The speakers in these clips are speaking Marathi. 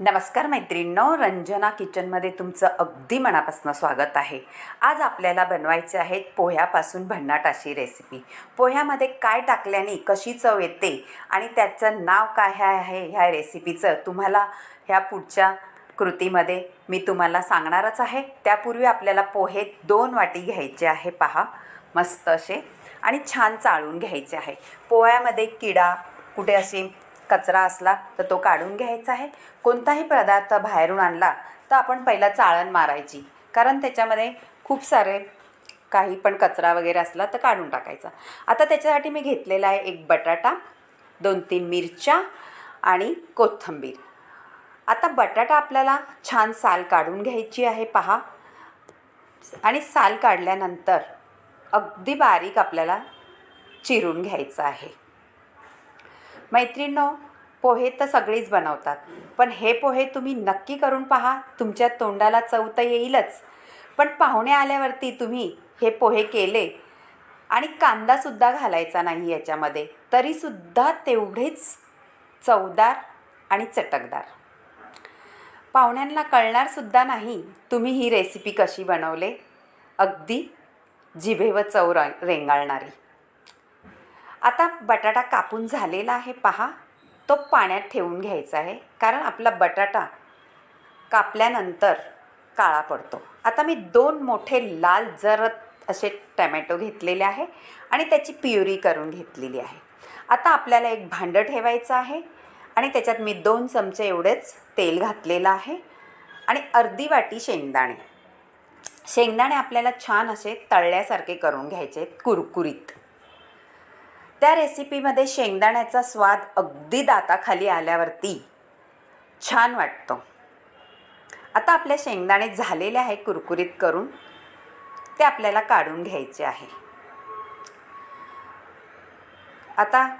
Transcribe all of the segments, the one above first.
नमस्कार मैत्रिणींनो रंजना किचनमध्ये तुमचं अगदी मनापासून स्वागत आहे. आज आपल्याला बनवायचे आहेत पोह्यापासून भन्नाट अशी रेसिपी पोह्यामध्ये काय टाकल्याने कशी चव येते आणि त्याचं नाव काय आहे ह्या रेसिपीचं तुम्हाला ह्या पुढच्या कृतीमध्ये मी तुम्हाला सांगणारच आहे. त्यापूर्वी आपल्याला पोहे दोन वाटी घ्यायचे आहे पहा. मस्त असे. आणि छान चाळून घ्यायचे आहे. पोह्यामध्ये किडा कुठे असे कचरा असला तर तो काढून घ्यायचा आहे. कोणताही पदार्थ बाहेरून आणला तर आपण पहिला चाळण मारायची. कारण त्याच्यामध्ये खूप सारे काही पण कचरा वगैरे असला तर काढून टाकायचा. आता त्याच्यासाठी मी घेतलेला आहे एक बटाटा दोन तीन मिरच्या आणि कोथिंबीर. आता बटाटा आपल्याला छान साल काढून घ्यायची आहे पहा. आणि साल काढल्यानंतर अगदी बारीक आपल्याला चिरून घ्यायचं आहे. मैत्रिणींनो पोहे तर सगळीच बनवतात. पण हे पोहे तुम्ही नक्की करून पहा तुमच्या तोंडाला चव तर येईलच. पण पाहुणे आल्यावरती तुम्ही हे पोहे केले आणि कांदासुद्धा घालायचा नाही याच्यामध्ये तरीसुद्धा तेवढेच चवदार आणि चटकदार. पाहुण्यांना कळणारसुद्धा नाही तुम्ही ही रेसिपी कशी बनवले. अगदी जिभेव चव रेंगाळणारी. आता बटाटा कापून झालेला आहे पहा. तो पाण्यात ठेवून घ्यायचा आहे. कारण आपला बटाटा कापल्यानंतर काळा पडतो. आता मी दोन मोठे लाल जरत असे टमॅटो घेतलेले आहे आणि त्याची प्युरी करून घेतलेली आहे. आता आपल्याला एक भांडं ठेवायचं आहे आणि त्याच्यात मी दोन चमचे एवढेच तेल घातलेलं आहे आणि अर्धी वाटी शेंगदाणे. शेंगदाणे आपल्याला छान असे तळल्यासारखे करून घ्यायचे आहेत कुरकुरीत. त्या रेसिपीमध्ये शेंगदाण्याचा स्वाद अगदी दाताखाली आल्यावरती छान वाटतो. आता आपल्या शेंगदाणे झालेले आहे कुरकुरीत करून. ते आपल्याला काढून घ्यायचे आहे. आता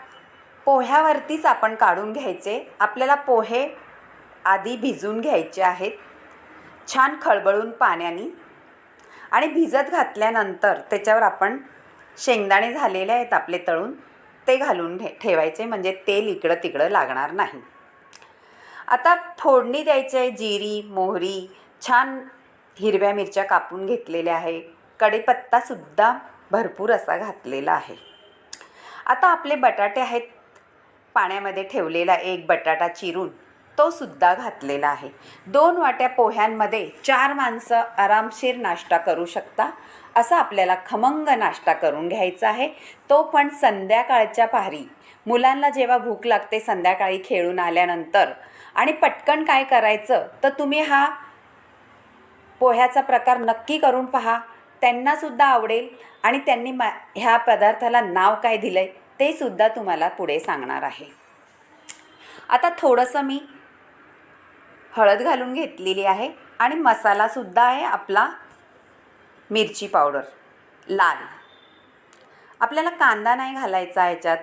पोह्यावरतीच आपण काढून घ्यायचे. आपल्याला पोहे आधी भिजून घ्यायचे आहेत. छान खळबळून पाण्याने. आणि भिजत घातल्यानंतर त्याच्यावर आपण शेंगदाणे झालेले आहेत आपले तळून. ते घालून ठे ठेवायचे म्हणजे तेल इकडं तिकडं लागणार नाही. आता फोडणी द्यायची आहे जिरी मोहरी छान हिरव्या मिरच्या कापून घेतलेल्या आहे. कढीपत्तासुद्धा भरपूर असा घातलेला आहे. आता आपले बटाटे आहेत पाण्यामध्ये ठेवलेला एक बटाटा चिरून. तो सुद्धा घातलेला आहे. दोन वाट्या पोह्यांमध्ये चार माणसं आरामशीर नाश्ता करू शकता असा आपल्याला खमंग नाश्ता करून घ्यायचा आहे. तो पण संध्याकाळच्या पारी. मुलांना जेव्हा भूक लागते संध्याकाळी खेळून आल्यानंतर. आणि पटकन काय करायचं? तर तुम्ही हा पोह्याचा प्रकार नक्की करून पहा. त्यांनासुद्धा आवडेल. आणि त्यांनी मा ह्या पदार्थाला नाव काय दिलं आहे ते सुद्धा तुम्हाला पुढे सांगणार आहे. आता थोडंसं मी हळद घालून घेतलेली आहे आणि मसालासुद्धा आहे आपला मिरची पावडर लाल. आपल्याला कांदा नाही घालायचा ह्याच्यात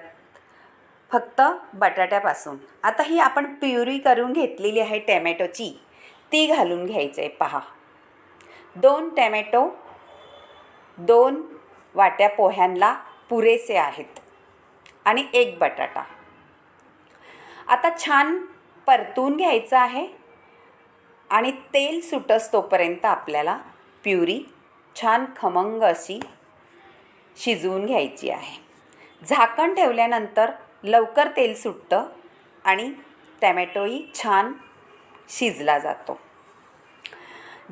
फक्त बटाट्यापासून. आता ही आपण प्युरी करून घेतलेली आहे टॅमॅटोची ती घालून घ्यायचं आहे पहा. दोन टॅमॅटो दोन वाट्या पोह्यांना पुरेसे आहेत आणि एक बटाटा. आता छान परतून घ्यायचं आहे. आणि तेल सुटस तोपर्यंत आपल्याला प्युरी छान खमंग अशी शिजवून घ्यायची आहे. झाकण ठेवल्यानंतर लवकर तेल सुटतं आणि टॅमॅटोही छान शिजला जातो.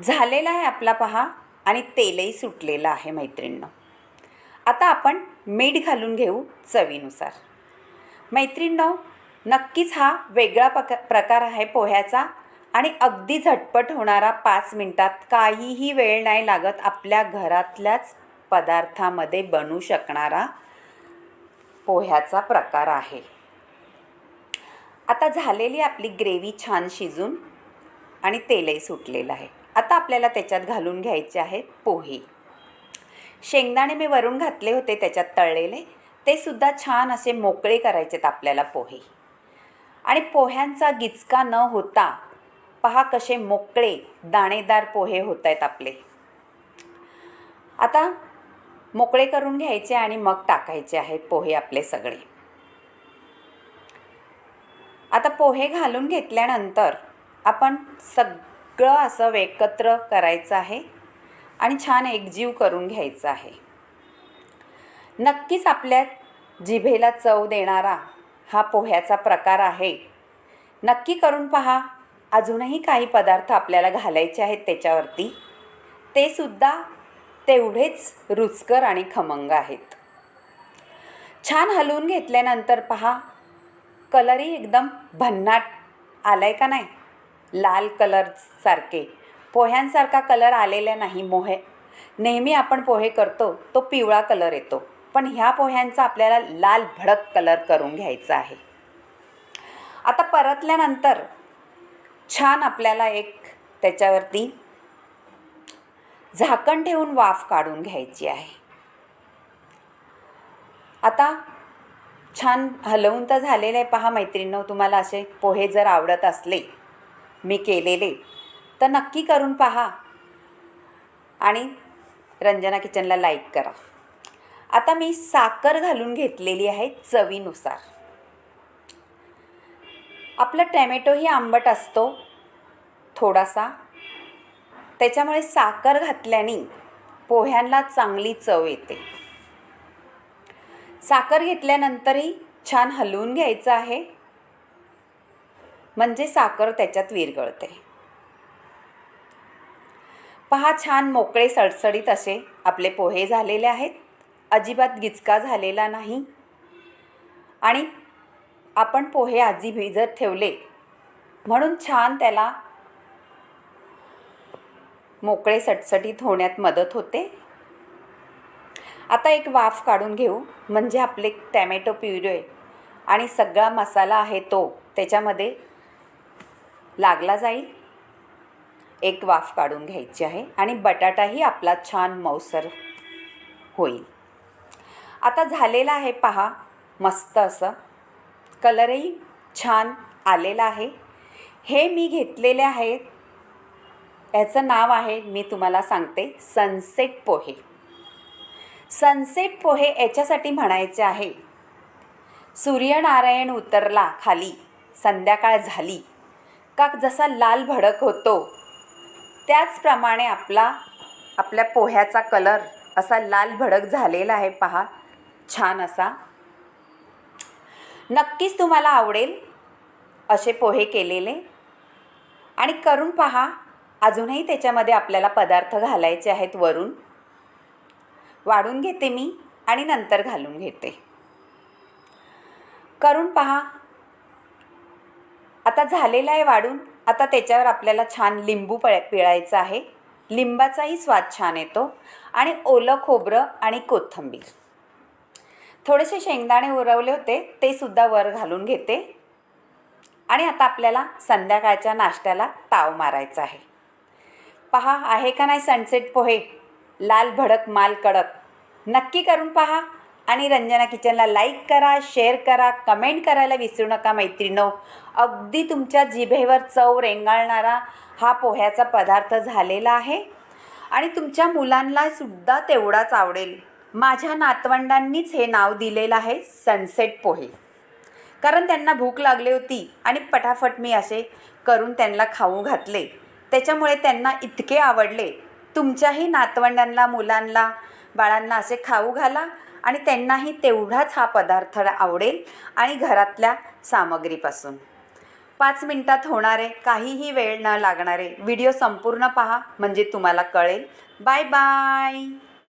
झालेला आहे आपला पहा आणि तेलही सुटलेलं आहे मैत्रिणीनं. आता आपण मीठ घालून घेऊ चवीनुसार. मैत्रिणींनो नक्कीच हा वेगळा पक प्रकार आहे पोह्याचा आणि अगदी झटपट होणारा पाच मिनटात काहीही वेळ नाही लागत आपल्या घरातल्याच पदार्थामध्ये बनू शकणारा पोह्याचा प्रकार आहे. आता झालेली आपली ग्रेव्ही छान शिजून आणि तेलही सुटलेलं आहे. आता आपल्याला त्याच्यात घालून घ्यायचे आहेत पोहे. शेंगदाणे मी वरून घातले होते त्याच्यात तळलेले. ते सुद्धा छान असे मोकळे करायचेत आपल्याला पोहे. आणि पोह्यांचा गिचका न होता पहा कसे मोकळे दाणेदार पोहे होत आहेत आपले. आता मोकळे करून घ्यायचे आणि मग टाकायचे आहेत पोहे आपले सगळे. आता पोहे घालून घेतल्यानंतर आपण सगळं असं एकत्र करायचं आहे आणि छान एकजीव करून घ्यायचं आहे. नक्कीच आपल्या जिभेला चव देणारा हा पोह्याचा प्रकार आहे. नक्की करून पहा अजूनही काही पदार्थ आपल्याला घालायचे आहेत त्याच्यावरती. ते सुद्धा तेवढेच रुचकर आणि खमंग आहेत. छान हलवून घेतल्यानंतर पहा कलरही एकदम भन्नाट आलाय का नाही? लाल कलरसारखे पोह्यांसारखा कलर आलेला नाही मोहे. नेहमी आपण पोहे करतो तो पिवळा कलर येतो. पण ह्या पोह्यांचा आपल्याला लाल भडक कलर करून घ्यायचा आहे. आता परतल्यानंतर छान आपल्याला एक त्याच्यावरती झाकण ठेवून वाफ काढून घ्यायची आहे. आता छान हलवून तर झालेलं आहे. पहा मैत्रिणींनो तुम्हाला असे पोहे जर आवडत असले मी केलेले तर नक्की करून पहा. आणि रंजना किचनला लाईक करा. आता मी साखर घालून घेतलेली आहे चवीनुसार. आपलं टॅमॅटोही आंबट असतो थोडासा. त्याच्यामुळे साखर घातल्याने पोह्यांना चांगली चव येते. साखर घेतल्यानंतरही छान हलवून घ्यायचं आहे. म्हणजे साखर त्याच्यात विरगळते पहा छान मोकळे सडसडीत असे आपले पोहे झालेले आहेत. अजिबात गिचका झालेला नाही. आणि आपण पोहे आजी भिजत ठेवले. म्हणून छान त्याला मोकळे सटसटीत होण्यात मदत होते. आता एक वाफ काढून घेऊ. म्हणजे आपले टॅमॅटो प्युरे आणि सगळा मसाला आहे तो त्याच्यामध्ये लागला जाईल. एक वाफ काढून घ्यायची आहे आणि बटाटाही आपला छान मौसर होईल. आता झालेला आहे पहा मस्त असं. कलरही छान आलेला आहे. हे मी घेतलेले आहेत. याचं नाव आहे मी तुम्हाला सांगते सनसेट पोहे. सनसेट पोहे याच्यासाठी म्हणायचे आहे. सूर्यनारायण उतरला खाली संध्याकाळ झाली. का जसा लाल भडक होतो त्याचप्रमाणे आपला आपल्या पोह्याचा कलर असा लाल भडक झालेला आहे पहा छान असा. नक्कीच तुम्हाला आवडेल असे पोहे केलेले. आणि करून पहा अजूनही त्याच्यामध्ये आपल्याला पदार्थ घालायचे आहेत वरून. वाढून घेते मी आणि नंतर घालून घेते. करून पहा. आता झालेलं आहे वाढून. आता त्याच्यावर आपल्याला छान लिंबू पळ पिळायचं आहे. लिंबाचाही स्वाद छान येतो. आणि ओलं खोबरं आणि कोथिंबीर. थोडेसे शेंगदाणे उरवले होते ते सुद्धा वर घालून घेते. आणि आता आपल्याला संध्याकाळच्या नाश्त्याला ताव मारायचा आहे. पहा आहे का नाही सनसेट पोहे? लाल भडक माल कडक. नक्की करून पहा आणि रंजना किचनला लाईक करा शेअर करा कमेंट करायला विसरू नका मैत्रिणो. अगदी तुमच्या जिभेवर चव रेंगाळणारा हा पोह्याचा पदार्थ झालेला आहे. आणि तुमच्या मुलांना सुद्धा तेवढाच आवडेल. माझ्या नातवंडांनीच हे नाव दिलेलं आहे सनसेट पोहे. कारण त्यांना भूक लागली होती आणि पटाफट मी असे करून त्यांना खाऊ घातले. त्याच्यामुळे त्यांना इतके आवडले. तुमच्याही नातवंडांना मुलांना बाळांना असे खाऊ घाला आणि त्यांनाही तेवढाच हा पदार्थ आवडेल आणि घरातल्या सामग्रीपासून. पाच मिनटात होणारे काहीही वेळ न लागणारे व्हिडिओ संपूर्ण पहा म्हणजे तुम्हाला कळेल. Bye bye!